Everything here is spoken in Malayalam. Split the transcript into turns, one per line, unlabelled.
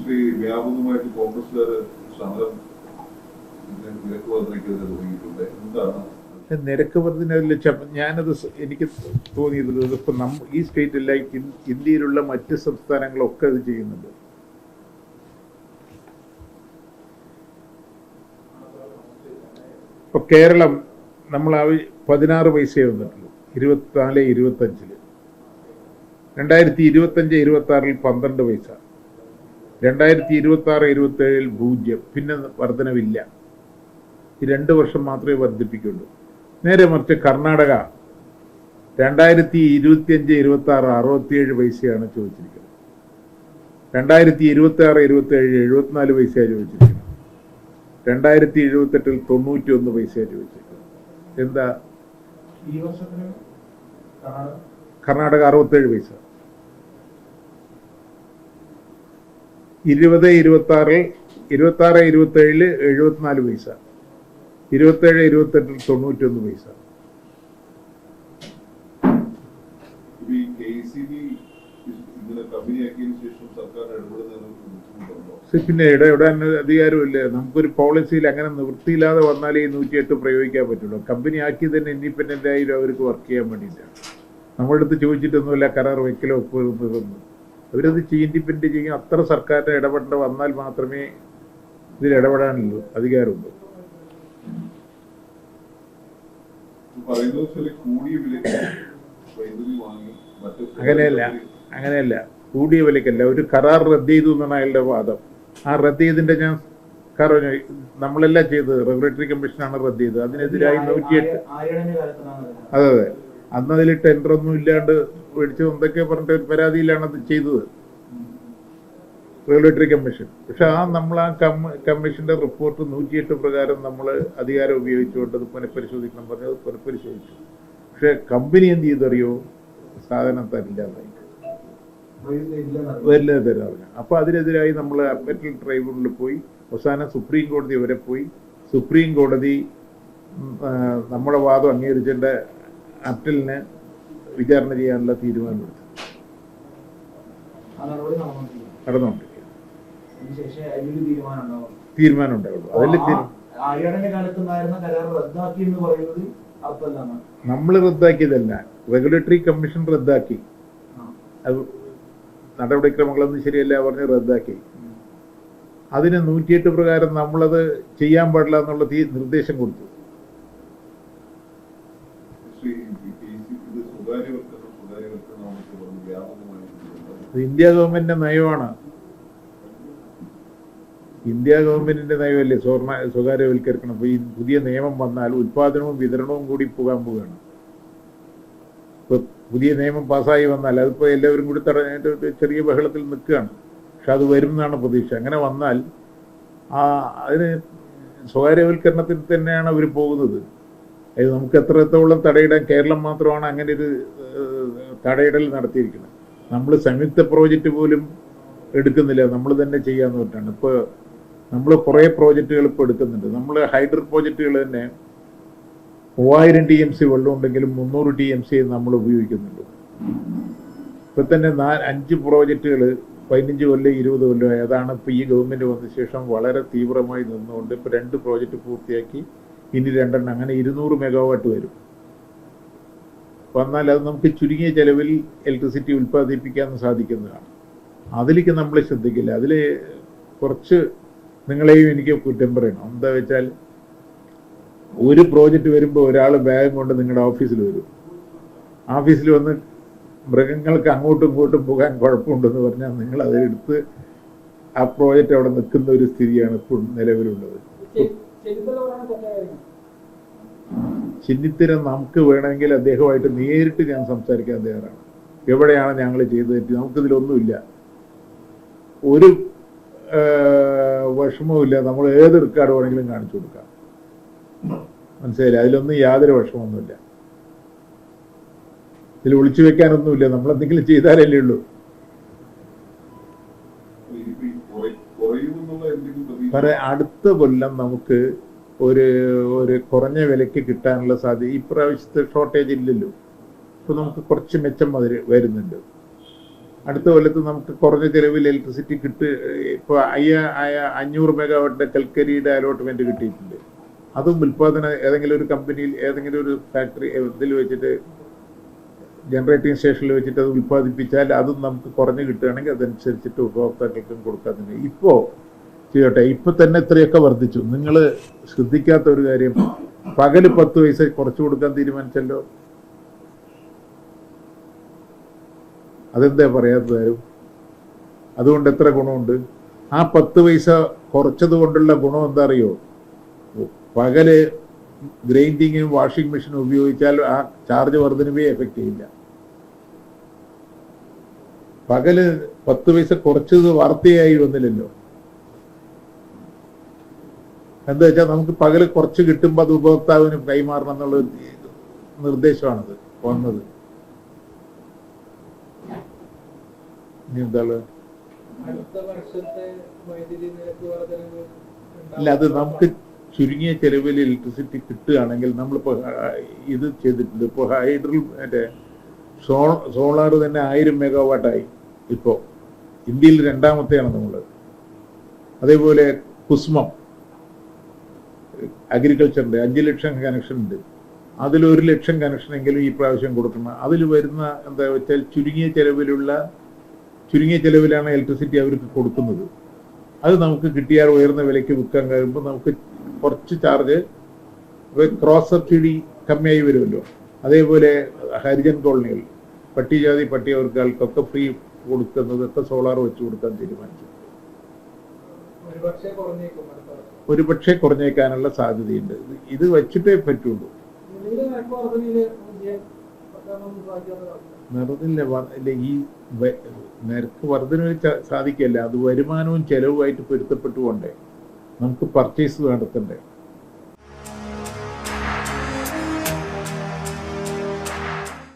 ശ്രീ വ്യാപകമായിട്ട് കോൺഗ്രസ്സുകാർ സമരം നിരക്ക് വർധനയ്ക്കെതിരെ തുടങ്ങിയിട്ടുണ്ട്.
ഞാനത് എനിക്ക് തോന്നിയത് ഇപ്പം നമ്മ ഈ സ്റ്റേറ്റല്ല ഇന്ത്യയിലുള്ള മറ്റ് സംസ്ഥാനങ്ങളൊക്കെ അത് ചെയ്യുന്നുണ്ട്. ഇപ്പൊ കേരളം നമ്മൾ പതിനാറ് പൈസയെ വന്നിട്ടുള്ളൂ ഇരുപത്തിനാല് ഇരുപത്തഞ്ചിൽ. രണ്ടായിരത്തി ഇരുപത്തഞ്ച് ഇരുപത്തി ആറിൽ പന്ത്രണ്ട് പൈസ. രണ്ടായിരത്തി ഇരുപത്തി ആറ് ഇരുപത്തി ഏഴിൽ പൂജ്യം. പിന്നെ വർധനവില്ല ഈ രണ്ട് വർഷം മാത്രമേ വർദ്ധിപ്പിക്കുള്ളൂ. നേരെ മറിച്ച് കർണാടക. രണ്ടായിരത്തി ഇരുപത്തിയഞ്ച് ഇരുപത്തി ആറ് അറുപത്തിയേഴ് പൈസയാണ് ചോദിച്ചിരിക്കുന്നത്. രണ്ടായിരത്തി ഇരുപത്തി ആറ് ഇരുപത്തി ഏഴ് എഴുപത്തിനാല് പൈസയാണ് ചോദിച്ചിരിക്കുന്നത്. രണ്ടായിരത്തി എഴുപത്തെട്ടിൽ തൊണ്ണൂറ്റി ഒന്ന് പൈസയാണ് ചോദിച്ചിരിക്കുന്നത്. എന്താ?
ഈ വർഷത്തിന് കർണാടക?
കർണാടക അറുപത്തേഴ് പൈസ. ഇരുപത് ഇരുപത്തി ആറിൽ ഇരുപത്തി ആറ് ഇരുപത്തി ഏഴിൽ എഴുപത്തിനാല് പൈസ. ഇരുപത്തേഴ് ഇരുപത്തെട്ടിൽ തൊണ്ണൂറ്റി ഒന്ന് പൈസ പിന്നെ പിന്നെ ഇടപെടാൻ അധികാരമില്ല നമുക്കൊരു പോളിസിയിൽ അങ്ങനെ നിവൃത്തിയില്ലാതെ വന്നാലേ ഈ നൂറ്റിയെട്ട് പ്രയോഗിക്കാൻ പറ്റുള്ളൂ. കമ്പനി ആക്കി തന്നെ ഇൻഡിപെൻഡന്റ് ആയി അവർക്ക് വർക്ക് ചെയ്യാൻ വേണ്ടിയിട്ടാണ്. നമ്മളടുത്ത് ചോദിച്ചിട്ടൊന്നുമില്ല കരാർ വെക്കലോ ഒപ്പിടുന്നതൊന്നും അവരത് ഇൻഡിപെൻഡന്റ് ചെയ്യും. അത്ര സർക്കാരിന്റെ ഇടപെടേണ്ട വന്നാൽ മാത്രമേ ഇതിൽ ഇടപെടാനുള്ളൂ. അധികാരമുള്ളൂ. അങ്ങനെയല്ല. അങ്ങനെയല്ല. കൂടിയ വിലക്കല്ല ഒരു കരാർ റദ്ദ് ചെയ്തു എന്നാണ് അയാളുടെ വാദം. ആ റദ്ദ് ചെയ്തിന്റെ ഞാൻ കാരണം നമ്മളെല്ലാം ചെയ്തത്. റെഗുലേറ്ററി കമ്മീഷനാണ് റദ്ദ് ചെയ്തത്. അതിനെതിരായി നൂറ്റിയെട്ട്
അതെ
അതെ. അന്ന് അതിൽ ടെൻഡർ ഒന്നും ഇല്ലാണ്ട് മേടിച്ചത് എന്തൊക്കെ പറഞ്ഞിട്ട് ഒരു പരാതിയിലാണ് അത് ചെയ്തത്. റെഗുലേറ്ററി കമ്മീഷൻ പക്ഷെ ആ നമ്മൾ ആ കമ്മ- കമ്മീഷന്റെ റിപ്പോർട്ട് നൂറ്റിയെട്ട് പ്രകാരം നമ്മൾ അധികാരം ഉപയോഗിച്ചുകൊണ്ട് അത് പുനഃപരിശോധിക്കണം പറഞ്ഞത് അത് പുനഃപരിശോധിച്ചു. പക്ഷെ കമ്പനി എന്ത് ചെയ്തറിയോ? സാധനം തരില്ലാതായി വരില്ല തരാറില്ല. പറഞ്ഞു അപ്പൊ അതിനെതിരായി നമ്മൾ അപ്പറ്റൽ ട്രൈബ്യൂണലിൽ പോയി അവസാനം സുപ്രീം കോടതി വരെ പോയി. സുപ്രീം കോടതി നമ്മുടെ വാദം അംഗീകരിച്ചതിന്റെ അപ്പറ്റലിന് വിചാരണ ചെയ്യാനുള്ള തീരുമാനമെടുത്തു. നടന്നുകൊണ്ടിരിക്കുക
തീരുമാനം ഉണ്ടാവും
തീരുമാനം ഉണ്ടാവുള്ളൂ നമ്മൾ റദ്ദാക്കിയതല്ല. റെഗുലേറ്ററി കമ്മീഷൻ റദ്ദാക്കി. അത് നടപടിക്രമങ്ങളൊന്നും ശരിയല്ല പറഞ്ഞ് റദ്ദാക്കി. അതിന് നൂറ്റിയെട്ട് പ്രകാരം നമ്മളത് ചെയ്യാൻ പാടില്ല എന്നുള്ള തീ നിർദ്ദേശം കൊടുത്തു
ശ്രീ കെ സി ഇത് സ്വകാര്യവൽക്കരണം സ്വകാര്യവൽക്കരണം എന്നൊക്കെ പറഞ്ഞ് വ്യാപകമായിട്ട്
അത് ഇന്ത്യ ഗവൺമെന്റിന്റെ നയമാണ്. ഇന്ത്യ ഗവൺമെന്റിന്റെ നയമല്ലേ? സ്വർണ സ്വകാര്യവൽക്കരിക്കണം. ഈ പുതിയ നിയമം വന്നാൽ ഉത്പാദനവും വിതരണവും കൂടി പോകാൻ പോവുകയാണ്. ഇപ്പൊ പുതിയ നിയമം പാസ്സായി വന്നാൽ അതിപ്പോ എല്ലാവരും കൂടി തടഞ്ഞിട്ട് ചെറിയ ബഹളത്തിൽ നിൽക്കുകയാണ്. പക്ഷെ അത് വരും എന്നാണ് പ്രതീക്ഷ. അങ്ങനെ വന്നാൽ ആ അതിന് സ്വകാര്യവൽക്കരണത്തിൽ തന്നെയാണ് അവർ പോകുന്നത്. അത് നമുക്ക് എത്രത്തോളം തടയിടാൻ കേരളം മാത്രമാണ് അങ്ങനെ ഒരു തടയിടൽ നടത്തിയിരിക്കുന്നത്. നമ്മൾ സംയുക്ത പ്രോജക്റ്റ് പോലും എടുക്കുന്നില്ല. നമ്മൾ തന്നെ ചെയ്യാന്ന് പറഞ്ഞിട്ടാണ്. ഇപ്പോൾ നമ്മൾ കുറേ പ്രോജക്റ്റുകൾ ഇപ്പോൾ എടുക്കുന്നുണ്ട്. നമ്മൾ ഹൈഡ്രോ പ്രോജക്റ്റുകൾ തന്നെ മൂവായിരം ടി എം സി വെള്ളം ഉണ്ടെങ്കിലും മുന്നൂറ് ടി എം സി നമ്മൾ ഉപയോഗിക്കുന്നുള്ളൂ ഇപ്പൊ തന്നെ നാ അഞ്ച് പ്രോജക്റ്റുകൾ പതിനഞ്ച് കൊല്ലം ഇരുപത് കൊല്ലം അതാണ് ഇപ്പോൾ ഈ ഗവൺമെന്റ് വന്ന ശേഷം വളരെ തീവ്രമായി നിന്നുകൊണ്ട് ഇപ്പോൾ രണ്ട് പ്രോജക്റ്റ് പൂർത്തിയാക്കി ഇനി രണ്ടെണ്ണം അങ്ങനെ ഇരുന്നൂറ് മെഗാവാട്ട് വരും. വന്നാൽ അത് നമുക്ക് ചുരുങ്ങിയ ചെലവിൽ ഇലക്ട്രിസിറ്റി ഉൽപ്പാദിപ്പിക്കാൻ സാധിക്കുന്നതാണ്. അതിലേക്ക് നമ്മൾ ശ്രദ്ധിക്കില്ല. അതിൽ കുറച്ച് നിങ്ങളെയും എനിക്ക് കുറ്റം പറയണം. എന്താ വെച്ചാൽ ഒരു പ്രോജക്റ്റ് വരുമ്പോൾ ഒരാൾ ബാഗും കൊണ്ട് നിങ്ങളുടെ ഓഫീസിൽ വരും. ഓഫീസിൽ വന്ന് മൃഗങ്ങൾക്ക് അങ്ങോട്ടും ഇങ്ങോട്ടും പോകാൻ കുഴപ്പമുണ്ടെന്ന് പറഞ്ഞാൽ നിങ്ങൾ അതെടുത്ത് ആ പ്രോജക്റ്റ് അവിടെ നിൽക്കുന്ന ഒരു സ്ഥിതിയാണ് ഇപ്പോൾ നിലവിലുള്ളത്. ചിന്നിത്തരം നമുക്ക് വേണമെങ്കിൽ അദ്ദേഹമായിട്ട് നേരിട്ട് ഞാൻ സംസാരിക്കാൻ തയ്യാറാണ്. എവിടെയാണ് ഞങ്ങൾ ചെയ്തത് തെറ്റി? നമുക്കിതിലൊന്നുമില്ല. ഒരു വിഷമവുമില്ല. നമ്മൾ ഏത് റെക്കാർഡ് വേണമെങ്കിലും കാണിച്ചു കൊടുക്കാം. മനസ്സിലായില്ല? അതിലൊന്നും യാതൊരു വിഷമമൊന്നുമില്ല. ഇതിൽ ഒളിച്ചു വെക്കാനൊന്നുമില്ല. നമ്മൾ എന്തെങ്കിലും ചെയ്താലല്ലേ ഉള്ളൂ. പറ അടുത്ത കൊല്ലം നമുക്ക് ഒരു ഒരു കുറഞ്ഞ വിലയ്ക്ക് കിട്ടാനുള്ള സാധ്യത ഇപ്രാവശ്യത്തെ ഷോർട്ടേജ് ഇല്ലല്ലോ. ഇപ്പൊ നമുക്ക് കുറച്ച് മെച്ചം അതിൽ വരുന്നുണ്ട്. അടുത്ത കൊല്ലത്ത് നമുക്ക് കുറഞ്ഞ ചെലവിൽ ഇലക്ട്രിസിറ്റി കിട്ട് ഇപ്പോൾ അയ്യ അഞ്ഞൂറ് മെഗാവാട്ടിന്റെ കൽക്കരിയുടെ അലോട്ട്മെന്റ് കിട്ടിയിട്ടുണ്ട്. അതും ഉൽപാദന ഏതെങ്കിലും ഒരു കമ്പനിയിൽ ഏതെങ്കിലും ഒരു ഫാക്ടറി ഇതിൽ വെച്ചിട്ട് ജനറേറ്റിംഗ് സ്റ്റേഷനിൽ വെച്ചിട്ട് അത് ഉൽപ്പാദിപ്പിച്ചാൽ അതും നമുക്ക് കുറഞ്ഞ് കിട്ടുകയാണെങ്കിൽ അതനുസരിച്ചിട്ട് ഉപഭോക്താക്കൾക്കും കൊടുക്കാൻ തന്നെ ഇപ്പോൾ ചെയ്യട്ടെ ഇപ്പൊ തന്നെ ഇത്രയൊക്കെ വർദ്ധിച്ചു. നിങ്ങൾ ശ്രദ്ധിക്കാത്ത ഒരു കാര്യം പകൽ പത്ത് പൈസ കുറച്ചു കൊടുക്കാൻ തീരുമാനിച്ചല്ലോ? അതെന്താ പറയാത്തതാരും അതുകൊണ്ട് എത്ര ഗുണമുണ്ട്? ആ പത്ത് പൈസ കുറച്ചത് കൊണ്ടുള്ള ഗുണം എന്താ അറിയോ? പകൽ ഗ്രൈൻഡിങ്ങും വാഷിംഗ് മെഷീനും ഉപയോഗിച്ചാൽ ആ ചാർജ് വർധനവേ എഫക്റ്റ് ചെയ്യില്ല. പകൽ പത്ത് പൈസ കുറച്ചത് വാർത്തയായി വന്നില്ലല്ലോ. എന്താ വെച്ചാൽ നമുക്ക് പകൽ കുറച്ച് കിട്ടുമ്പോൾ അത് ഉപഭോക്താവിന് കൈമാറണം എന്നുള്ള നിർദ്ദേശമാണത് വന്നത്. എന്താണ്? ഇല്ല അത് നമുക്ക് ചുരുങ്ങിയ ചെലവിൽ ഇലക്ട്രിസിറ്റി കിട്ടുകയാണെങ്കിൽ നമ്മളിപ്പോൾ ഇത് ചെയ്തിട്ടുണ്ട്. ഇപ്പോൾ ഹൈഡ്രൽ മറ്റേ സോ സോളാർ തന്നെ ആയിരം മെഗാവാട്ടായി ഇപ്പോ. ഇന്ത്യയിൽ രണ്ടാമത്തെയാണ് നമ്മൾ അതേപോലെ കുസ്മം. അഗ്രികൾച്ചറിന്റെ അഞ്ച് ലക്ഷം കണക്ഷൻ ഉണ്ട്. അതിൽ ഒരു ലക്ഷം കണക്ഷനെങ്കിലും ഈ പ്രാവശ്യം കൊടുക്കണം. അതിൽ വരുന്ന എന്താ വെച്ചാൽ ചുരുങ്ങിയ ചെലവിലുള്ള ചുരുങ്ങിയ ചെലവിലാണ് ഇലക്ട്രിസിറ്റി അവർക്ക് കൊടുക്കുന്നത്. അത് നമുക്ക് കിട്ടിയാൽ ഉയർന്ന വിലയ്ക്ക് വിൽക്കാൻ കഴിയുമ്പോൾ നമുക്ക് കുറച്ച് ചാർജ് ക്രോസ് സബ്സിഡി കമ്മിയായി വരുമല്ലോ. അതേപോലെ ഹരിജൻ കോളനികൾ പട്ടികജാതി പട്ടിയവർക്കാൾക്കൊക്കെ ഫ്രീ കൊടുക്കുന്നതൊക്കെ സോളാർ വെച്ച് കൊടുക്കാൻ തീരുമാനിച്ചു.
ഒരുപക്ഷെ
കുറഞ്ഞേക്കാനുള്ള സാധ്യതയുണ്ട്. ഇത് വെച്ചിട്ടേ പറ്റുള്ളൂ. നിറതില്ല ഈ നിരക്ക് വർധന സാധിക്കല്ല അത് വരുമാനവും ചെലവുമായിട്ട് പൊരുത്തപ്പെട്ടുകൊണ്ടേ നമുക്ക് പർച്ചേസ് നടത്തണ്ടേ.